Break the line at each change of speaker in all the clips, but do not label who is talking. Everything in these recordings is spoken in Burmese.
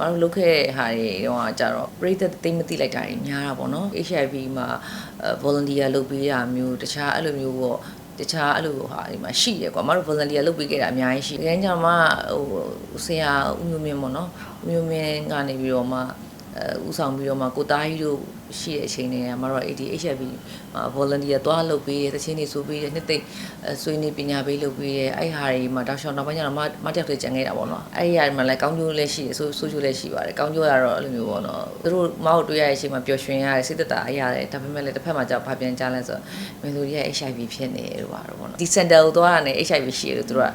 မတို့လုပ်ခဲ့တဲ့ဟာတွေတော့ကြတော့ပရိသတ်သိမ့်မသိလိုက်တာတွေများတာပေါ့နော် HIV မှာအဲ volunteer လုပ်ပေးတာမျိုးတခြားအဲ့လိုမျိုးပေါ့တခြားအဲ့လိုဟာဒီမှာရှိတယ်ကွာမတို့ volunteer လုပ်ပေးခဲ့တာအများကြီးရှိတယ်။ဒါကြောင့်မှဟိုဆရာဦးမျိုးမင်းပေါ့နော်ဦးမျိုးမင်းကနေပြီးတော့မှအဲ ဥဆောင်ပြီးတော့မှကိုသားကြီးတို့ရှိတဲ့အချိန်တွေကမတို့ AD HIV မှာ volunteer သွားလုပ်ပေးတယ်တချင်းတွေဆိုပေးတယ်နှစ်သိမ့်အဲဆွေးနွေးပညာပေးလုပ်ပေးတယ်အဲ့ဟာတွေမှာတောက်လျှောက်နောက်ပိုင်းကျတော့မမတက်တွေကြံခဲ့တာပေါ့နော်အဲ့ဒီဟာတွေမှာလည်းကောင်းကျိုးလည်းရှိတယ်ဆိုဆိုကျိုးလည်းရှိပါတယ်ကောင်းကျိုးကတော့အဲ့လိုမျိုးပေါ့နော်သူတို့မဟုတ်တွေ့ရတဲ့အချိန်မှာပျော်ရွှင်ရတယ်စိတ်သက်သာရတယ်ဒါပေမဲ့လည်းတစ်ဖက်မှာကျတော့ဘာပြန်ကြားလဲဆိုတော့မင်းတို့ရဲ့ HIV ဖြစ်နေတယ်လို့ပါတော့ပေါ့နော်ဒီ center ကိုသွားရတယ် HIV ရှိတယ်လို့သူတို့က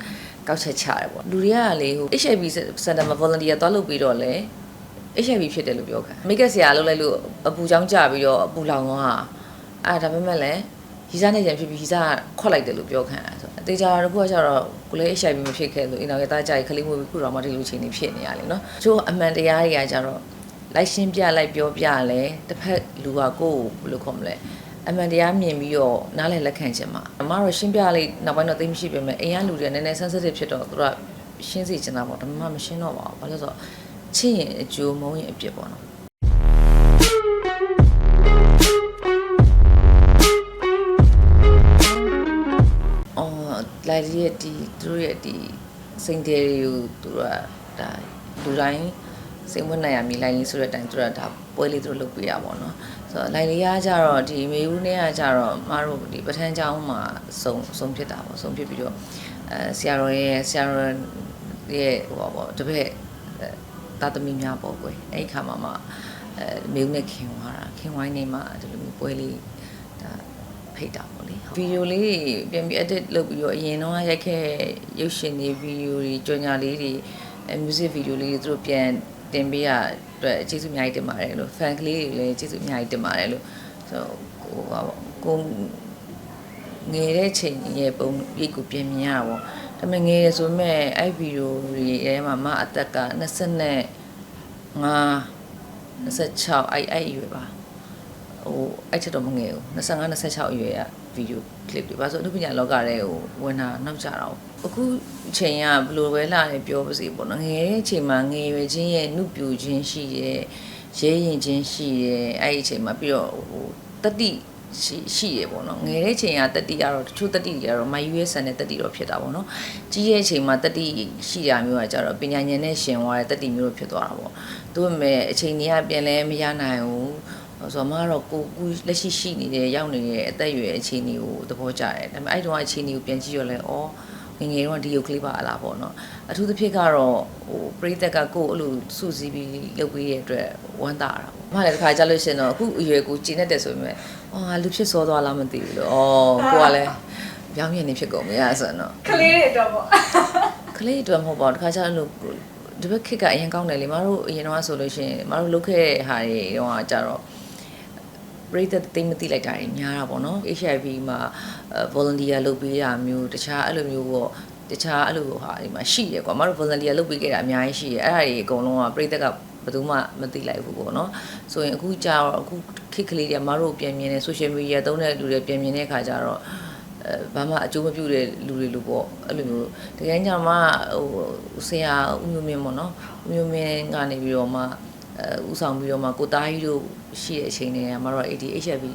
ကောက်ချက်ချတယ်ပေါ့လူတွေကလေဟို HIV center မှာ volunteer သွားလုပ်ပြီးတော့လေ HIV ဖြစ်တယ်လို့ပြောခံမိတ်ကက်ဆရာလုပ်လိုက်လို့အပူချောင်းကြပြီးတော့အပူလောင်သွားတာအဲ့ဒါပေမဲ့လည်းရီစားနဲ့ကြံဖြစ်ပြီးရီစားခွက်လိုက်တယ်လို့ပြောခံရဆိုအသေးချာတစ်ခုကကျတော့ကိုလည်း HIV မဖြစ်ခဲ့လို့အင်တာရဲ့သားကြိုက်ခလေးမွေးပြီးခုတော့မှဒီလိုချိန်နေဖြစ်နေရလေနော်ချို့အမှန်တရားတွေကကျတော့လိုက်ရှင်းပြလိုက်ပြောပြလဲတစ်ဖက်လူကကိုယ်ကိုဘယ်လိုခေါ်မလဲအမှန်တရားမြင်ပြီးတော့နားလည်လက်ခံခြင်းမှာအမတို့ရှင်းပြလိုက်နောက်ပိုင်းတော့သိမရှိပေမဲ့အိမ်ကလူတွေကနည်းနည်း sensitive ဖြစ်တော့သူတို့ကရှင်းစီချင်တာပေါ့ဒါပေမဲ့မရှင်းတော့ပါဘူးဘာလို့လဲဆိုတော့ ချစ်ရင်အကျိုးမုန်းရင်အပြစ်ပေါ့နော်အော်လိုက်ရဲ့ဒီသူတို့ရဲ့ဒီစိန်တယ်တွေကိုသူတို့ကဒါလူတိုင်းစိတ်ဝင်နိုင်ရမီလိုက်ရင်းဆိုတဲ့အတိုင်းသူတို့ကဒါပွဲလေးသူတို့လုပ်ပေးရပါတော့ဆိုတော့လိုက်လေးကကြတော့ဒီမေဦးနဲ့ကကြတော့မတို့ဒီပထန်းချောင်းမှာစုံစုံဖြစ်တာပေါ့စုံဖြစ်ပြီးတော့အဲဆရာတော်ရဲ့ဆရာတော်ရဲ့ဟိုပါပေါ့တပည့် သာသမီများပေါ့ကွယ်အဲ့ဒီခါမှာမှအဲမေဦးနဲ့ခင်သွားတာခင်ဝိုင်းနေမှာဒီလိုမျိုးပွဲလေးဒါဖိတ်တာပေါ့လေဗီဒီယိုလေးပြန်ပြီး edit လုပ်ပြီးတော့အရင်တော့ရိုက်ခဲ့ရုပ်ရှင်တွေဗီဒီယိုတွေကြော်ညာလေးတွေအဲ music video လေးတွေသူတို့ပြန်တင်ပေးရအတွက်ကျေးဇူးအများကြီးတင်ပါတယ်လို့ fan ကလေးတွေလည်းကျေးဇူးအများကြီးတင်ပါတယ်လို့ဆိုတော့ကိုဟာပေါ့ကိုငယ်တဲ့ချိန်ရဲ့ပုံရိပ်ကိုပြင်မြင်ရတာပေါ့ ဒါပေမဲ့ငယ်ရဆိုမဲ့အဲ့ဗီဒီယိုတွေအဲမှာမအသက်က20နဲ့5 26အဲ့အဲ့အရွယ်ပါဟိုအဲ့ချက်တော့မငယ်ဘူး25 26အရွယ်ကဗီဒီယိုကလစ်တွေပါဆိုအနုပညာလောကထဲကိုဝင်တာနောက်ကြတော့အခုအချိန်ကဘယ်လိုပဲလာတယ်ပြောပါစေပေါ့နော်ငယ်တဲ့အချိန်မှာငယ်ရွယ်ချင်းရဲ့နှုတ်ပြူချင်းရှိရဲ့ရဲရင်ချင်းရှိရဲ့အဲ့ဒီအချိန်မှာပြီးတော့ဟိုတတိ ရှိရှိရပေါ့နော်ငယ်တဲ့အချိန်ကတတိကတော့တချို့တတိတွေကတော့မယူရဲဆန်တဲ့တတိတော့ဖြစ်တာပေါ့နော်ကြီးရဲ့အချိန်မှာတတိရှိတာမျိုးကကြတော့ပညာဉာဏ်နဲ့ရှင်သွားတဲ့တတိမျိုးတော့ဖြစ်သွားတာပေါ့သူ့ပေမဲ့အချိန်ကြီးကပြန်လဲမရနိုင်ဘူးဆိုတော့မကတော့ကိုကူလက်ရှိရှိနေတဲ့ရောက်နေတဲ့အသက်အရွယ်အခြေအနေကိုသဘောကျတယ်ဒါပေမဲ့အဲ့တုန်းကအခြေအနေကိုပြန်ကြည့်ရလဲဩငယ်ငယ်တော့ဒီယိုကလေးပါအလားပေါ့နော်အထူးသဖြင့်ကတော့ဟိုပရိသတ်ကကိုယ်အဲ့လိုစုစည်းပြီးလုပ်ပေးတဲ့အတွက်ဝမ်းသာတာပေါ့မလည်းတစ်ခါကြာလို့ရှင်တော့အခုအရွယ်ကိုကျင်းတတ်တယ်ဆိုပေမဲ့ အော်ငါလူဖြစ်စောသွားလားမသိဘူးလို့ဩကိုကလည်းပြောင်းမြင်နေဖြစ်ကုန်ပြီအဲ့ဆိုတော့
ကလေးတွေတော့ပေါ့
ကလေးအတွက်မဟုတ်ပါဘူးတခါကျအဲ့လိုဒီဘက်ခစ်ကအရင်ကောင်းတယ်လေမတို့အရင်တော့ဆိုလို့ရှိရင်မတို့လုပ်ခဲ့တဲ့ဟာတွေတော့ကြတော့ပရိသတ်သိမ့်မသိလိုက်တာတွေများတာပေါ့နော် HIV မှာအဲ volunteer လုပ်ပေးတာမျိုးတခြားအဲ့လိုမျိုးပေါ့တခြားအဲ့လိုဟာဒီမှာရှိရကွာမတို့ volunteer လုပ်ပေးခဲ့တာအများကြီးရှိရအဲ့ဒါတွေအကုန်လုံးကပရိသတ်က ဘယ်သူမှမသိလိုက်ဘူးပေါ့နော်ဆိုရင်အခုကြာတော့အခုခေတ်ကလေးတွေမတို့ပြန်မြင်နေ social media သုံးတဲ့လူတွေပြန်မြင်တဲ့အခါကျတော့အဲဘာမှအကျိုးမပြုတဲ့လူတွေလို့ပေါ့အဲ့လိုမျိုးတကယ်ကြောင့်မှဟိုဆရာဦးမျိုးမင်းပေါ့နော်ဦးမျိုးမင်းကနေပြီးတော့မှအဲဥဆောင်ပြီးတော့မှကိုသားကြီးတို့ရှိတဲ့အချိန်တွေကမတို့ AD HIV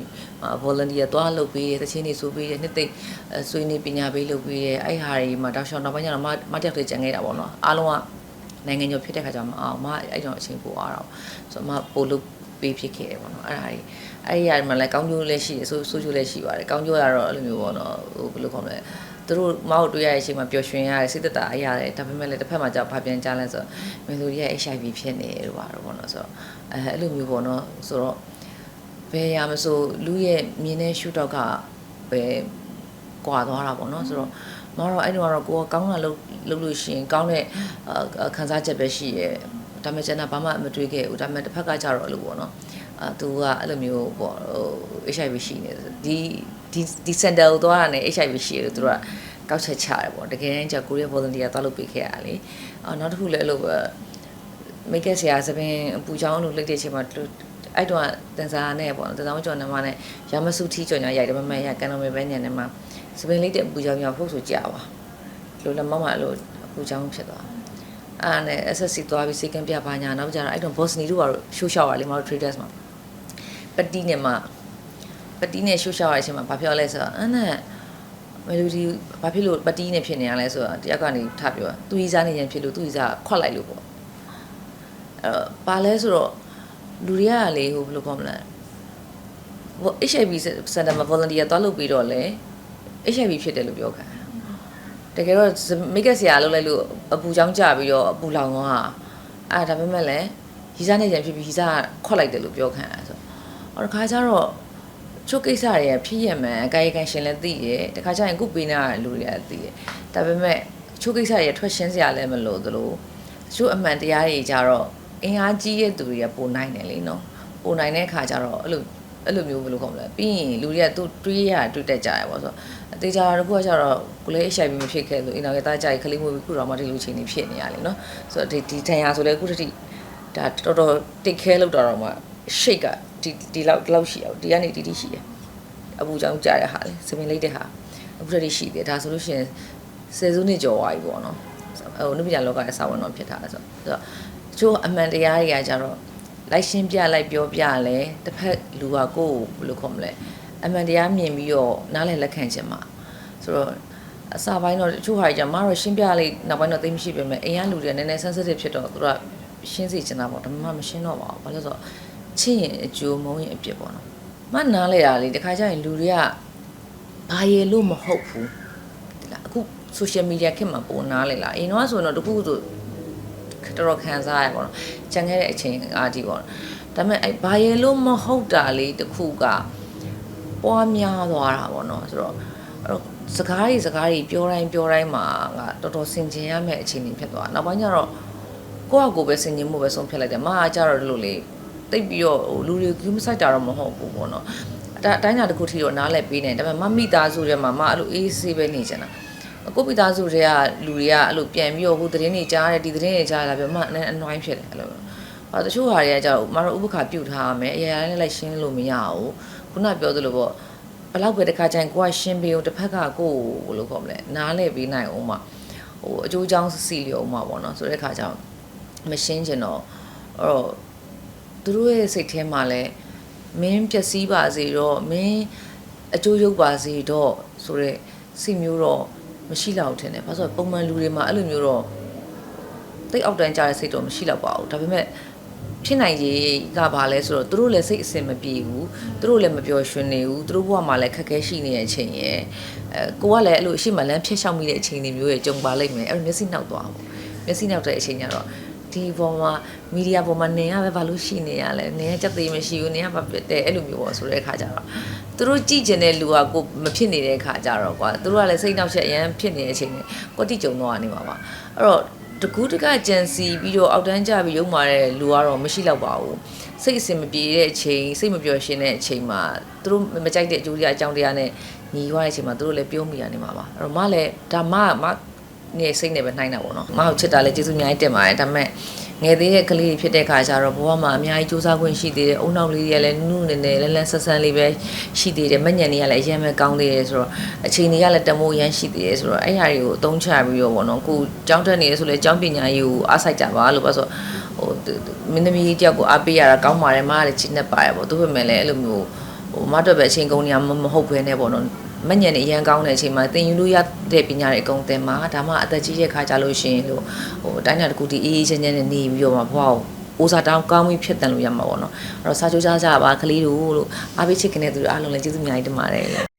မှာ volunteer သွားလုပ်ပေးတယ်တချင်းတွေဆိုပေးတယ်နှစ်သိမ့်အဲဆွေးနွေးပညာပေးလုပ်ပေးတယ်အဲ့ဟာတွေမှာတောက်လျှောက်နောက်ပိုင်းကျတော့မမတက်တွေကြံခဲ့တာပေါ့နော်အားလုံးက နိုင်ငံကျော်ဖြစ်တဲ့ခါကျတော့မအောင်မအဲ့တော့အချိန်ပိုအားတော့ဆိုတော့မပို့လို့ပေးဖြစ်ခဲ့တယ်ပေါ့နော်အဲ့ဒါတွေအဲ့ဒီအရာတွေမှာလည်းကောင်းကျိုးလည်းရှိတယ်ဆိုဆိုကျိုးလည်းရှိပါတယ်ကောင်းကျိုးကတော့အဲ့လိုမျိုးပေါ့နော်ဟိုဘယ်လိုခေါ်မလဲသူတို့မဟုတ်တွေ့ရတဲ့အချိန်မှာပျော်ရွှင်ရတယ်စိတ်သက်သာရတယ်ဒါပေမဲ့လည်းတစ်ဖက်မှာကျတော့ဘာပြန်ကြားလဲဆိုတော့မင်းတို့ရဲ့ HIV ဖြစ်နေတယ်လို့ပါတော့ပေါ့နော်ဆိုတော့အဲအဲ့လိုမျိုးပေါ့နော်ဆိုတော့ဘယ်ရမဆိုလူရဲ့မြင်တဲ့ရှုတော့ကပဲကွာသွားတာပေါ့နော်ဆိုတော့ မတော်အဲ့တော့ကတော့ကိုကကောင်းတာလုပ်လုပ်လို့ရှိရင်ကောင်းတဲ့အာခံစားချက်ပဲရှိရဲဒါပေမဲ့ကျွန်တော်ဘာမှမတွေးခဲ့ဘူးဒါပေမဲ့တစ်ဖက်ကကြတော့အဲ့လိုပေါ့နော်အာသူကအဲ့လိုမျိုးပေါ့ဟို HIV ရှိနေတယ်ဒီဒီဒီ center ကိုသွားတာနဲ့ HIV ရှိတယ်လို့သူတို့ကကောက်ချက်ချတယ်ပေါ့တကယ်တမ်းကျကိုရီးယား volunteer သွားလုပ်ပေးခဲ့ရတာလေအော်နောက်တစ်ခုလည်းအဲ့လိုပဲမိတ်ကက်ဆရာသပင်အပူချောင်းလို့လက်တဲ့ချိန်မှာအဲ့တော့တန်စာနဲ့ပေါ့နော်တန်စာမကျော်နေမှာနဲ့ရမစုထီကျော်ညာရိုက်တယ်မမရကန်တော်မေပဲညံနေမှာ သပင်လေးတဲ့အပူချောင်းမြောက်ဖို့ဆိုကြပါလို့လည်းမမအဲ့လိုအပူချောင်းဖြစ်သွားအဲအာနဲ့ SSC သွားပြီးစေကံပြပါညာနောက်ကြတော့အဲ့တော့ Bosni တို့ကတော့ရှိုးရှောက်ရလေမတို့ traders မှာပတီနဲ့မှာပတီနဲ့ရှိုးရှောက်ရတဲ့အချိန်မှာဘာပြောလဲဆိုတော့အဲ့နဲ့ melody ဘာဖြစ်လို့ပတီနဲ့ဖြစ်နေရလဲဆိုတော့တယောက်ကနေထပြောသူကြီးစားနေရင်ဖြစ်လို့သူကြီးစားခွက်လိုက်လို့ပေါ့အဲ့တော့ဘာလဲဆိုတော့လူတွေကလေဟိုဘယ်လိုခေါ်မလဲဟို HIV center မှာ volunteer သွားလုပ်ပြီးတော့လေ HIV ဖြစ်တယ်လို့ပြောခံတကယ်တော့မိတ်ကဆရာလုပ်လိုက်လို့အပူချောင်းကြပြီးတော့အပူလောင်သွားအဲ့ဒါပေမဲ့လည်းရီစားနေကြဖြစ်ပြီးရီစားခွက်လိုက်တယ်လို့ပြောခံရဆိုတော့ခါကျတော့ချုပ်ကိစ္စတွေကဖြစ်ရမှန်အကာယကံရှင်လည်းသိတယ်တခါကျရင်ခုပေးနာလူတွေကသိတယ်ဒါပေမဲ့ချုပ်ကိစ္စတွေထွက်ရှင်းစရာလည်းမလိုသလိုချုပ်အမှန်တရားတွေကြတော့အင်အားကြီးတဲ့သူတွေကပိုနိုင်တယ်လေနော်ပိုနိုင်တဲ့ခါကျတော့အဲ့လို အဲ့လိုမျိုးဘယ်လိုခေါ်မလဲပြီးရင်လူတွေကသူတွေးရတွေးတက်ကြရပါဆိုတော့အသေးချာတစ်ခုကကျတော့ကိုလည်း HIV မဖြစ်ခဲ့လို့အင်တာနက်သားကြိုက်ကလေးမျိုးခုတော့မှဒီလိုချိန်နေဖြစ်နေရလေနော်ဆိုတော့ဒီဒီတန်ရာဆိုလဲအခုတတိဒါတော်တော်တိတ်ခဲလောက်တော့တော့မှ shake ကဒီဒီလောက်ဒီလောက်ရှိအောင်ဒီကနေဒီဒီရှိတယ်အပူချောင်းကြတဲ့ဟာလေစပင်လေးတဲ့ဟာအခုတတိရှိတယ်ဒါဆိုလို့ရှိရင်ဆယ်စုနှစ်ကျော်သွားပြီပေါ့နော်ဟိုနုပညာလောကရဲ့စာဝန်တော်ဖြစ်တာဆိုတော့တချို့အမှန်တရားတွေကကြတော့ လိုက်ရှင်းပြလိုက်ပြောပြလဲတစ်ဖက်လူကကိုယ်ကိုဘယ်လိုခေါ်မလဲအမှန်တရားမြင်ပြီးတော့နားလည်လက်ခံခြင်းမှာဆိုတော့အစာပိုင်းတော့တချို့ဟာကြီးကမတော့ရှင်းပြလိုက်နောက်ပိုင်းတော့သိမရှိပေမဲ့အိမ်ကလူတွေကနည်းနည်း sensitive ဖြစ်တော့သူတို့ကရှင်းစီချင်တာပေါ့ဒါပေမဲ့မရှင်းတော့ပါဘူးဘာလို့လဲဆိုတော့ချင်းရင်အကျိုးမုန်းရင်အပြစ်ပေါ့နော်မနားလဲတာလေတခါကျရင်လူတွေကဘာရည်လို့မဟုတ်ဘူးဒီလားအခု social media ခေတ်မှာပုံနားလဲလားအရင်တော့ဆိုရင်တော့တခုဆို တော်တော်ခံစားရပါတော့ကြံခဲ့တဲ့အချိန်အားဒီပေါ့ဒါပေမဲ့အဲဘာရဲလို့မဟုတ်တာလေးတစ်ခုကပွားများသွားတာပေါ့နော်ဆိုတော့အဲ့တော့စကားတွေစကားတွေပြောတိုင်းပြောတိုင်းမှာငါတော်တော်စင်ကျင်ရမယ့်အခြေအနေဖြစ်သွားနောက်ပိုင်းကျတော့ကိုယ့်အကိုပဲစင်ကျင်မှုပဲဆုံးဖြတ်လိုက်တယ်မအားကြတော့ဒီလိုလေတိတ်ပြီးတော့ဟိုလူတွေကူးမဆိုင်တာတော့မဟုတ်ဘူးပေါ့နော်အတိုင်းအတာတစ်ခုထိတော့နားလည်ပေးနေတယ်ဒါပေမဲ့မမိသားစုထဲမှာမအဲ့လိုအေးဆေးပဲနေချင်တာ ကိုပိသားစုတွေကလူတွေကအဲ့လိုပြန်ပြီးတော့ဟိုသတင်းတွေကြားတယ်ဒီသတင်းတွေကြားလာပြီးမှအနွိုင်းဖြစ်တယ်အဲ့လိုဟာတချို့ဟာတွေကကြောက်မတော်ဥပခါပြုတ်ထားရမယ်အရာရာနဲ့လိုက်ရှင်းလို့မရဘူးခုနပြောသလိုပေါ့ဘလောက်ပဲတစ်ခါကျရင်ကိုကရှင်းပေးအောင်တစ်ဖက်ကကိုဘယ်လိုခေါ်မလဲနားလဲပေးနိုင်အောင်မှဟိုအကျိုးချောင်းစီလျော်မှပေါ့နော်ဆိုတဲ့ခါကျတော့မရှင်းချင်တော့အဲ့တော့သူတို့ရဲ့စိတ်ထဲမှာလဲမင်းပျက်စီးပါစေတော့မင်းအကျိုးရုပ်ပါစေတော့ဆိုတဲ့စိတ်မျိုးတော့ မရှိတော့ဘူးထင်တယ်။ဘာလို့ဆိုပုံမှန်လူတွေမှာအဲ့လိုမျိုးတော့တိတ်အောက်တန်းကြတဲ့စိတ်တော့မရှိတော့ပါဘူး။ဒါပေမဲ့ဖြစ်နိုင်ရေးကဘာလဲဆိုတော့သူတို့လည်းစိတ်အစင်မပြေဘူး။သူတို့လည်းမပျော်ရွှင်နေဘူး။သူတို့ဘဝမှာလည်းခက်ခဲရှိနေတဲ့အချိန်ရယ်။အဲကိုကလည်းအဲ့လိုအရှိမလန်းဖျက်ရှောက်မိတဲ့အချိန်တွေမျိုးရကြုံပါလိမ့်မယ်။အဲ့လိုမျက်စိနောက်သွားဘူး။မျက်စိနောက်တဲ့အချိန်ကျတော့ ဒီပေါ်မှာမီဒီယာပေါ်မှာနေရပဲဘာလို့ရှိနေရလဲနေရကြက်သေးမရှိဘူးနေရဘာဖြစ်တယ်အဲ့လိုမျိုးပေါ့ဆိုတဲ့အခါကျတော့သူတို့ကြည့်ကျင်တဲ့လူကကိုမဖြစ်နေတဲ့အခါကျတော့ကွာသူတို့ကလည်းစိတ်နှောက်ချက်အရန်ဖြစ်နေတဲ့အချိန်နဲ့ကိုတိကြုံတော့နေပါပါအဲ့တော့တကူးတကကြံစီပြီးတော့အောက်တန်းကျပြီးရုံမာတဲ့လူကတော့မရှိတော့ပါဘူးစိတ်အစင်မပြေတဲ့အချိန်စိတ်မပျော်ရှင်တဲ့အချိန်မှာသူတို့မကြိုက်တဲ့အကျိုးတရားအကြောင်းတရားနဲ့ညီရွားတဲ့အချိန်မှာသူတို့လည်းပြောမိရနေမှာပါအဲ့တော့မလည်းဒါမမ နေစိတ်နဲ့ပဲနှိုင်းတာပေါ့နော်မဟုတ်ချစ်တာလည်းကျေးဇူးအများကြီးတင်ပါတယ်ဒါပေမဲ့ငယ်သေးတဲ့ကလေးတွေဖြစ်တဲ့ခါကျတော့ဘဝမှာအများကြီးစူးစမ်းခွင့်ရှိသေးတယ်အုံနောက်လေးတွေကလည်းနုနုနေနေလဲလဲဆက်ဆန်းလေးပဲရှိသေးတယ်မညံတွေကလည်းအရင်ပဲကောင်းသေးတယ်ဆိုတော့အချိန်တွေကလည်းတမိုးရမ်းရှိသေးတယ်ဆိုတော့အဲ့ဟာတွေကိုအသုံးချပြီးတော့ပေါ့နော်ကိုကြောင်းတက်နေရဆိုလဲကြောင်းပညာရေးကိုအားစိုက်ကြပါလို့ပါဆိုဟိုမင်းသမီးတယောက်ကိုအားပေးရတာကောင်းပါတယ်မကလည်းချစ်နေပါတယ်ပေါ့သူပဲမဲ့လည်းအဲ့လိုမျိုးဟိုမတော့ပဲအချိန်ကုန်နေမှာမဟုတ်ဘဲနဲ့ပေါ့နော် မညံနေအရန်ကောင်းတဲ့အချိန်မှာသင်ယူလို့ရတဲ့ပညာတွေအကုန်သင်မှာဒါမှအသက်ကြီးတဲ့ခါကြလို့ရှိရင်လို့ဟိုတိုင်းတာတစ်ခုဒီအေးအေးချမ်းချမ်းနဲ့နေပြီးတော့မှဘဝကိုအိုးစားတောင်းကောင်းပြီးဖြစ်တန်လို့ရမှာပေါ့နော်အဲ့တော့စာချိုးကြကြပါကလေးတို့လို့အားပေးချစ်ခင်တဲ့သူတွေအားလုံးလည်းကျေးဇူးအများကြီးတင်ပါတယ်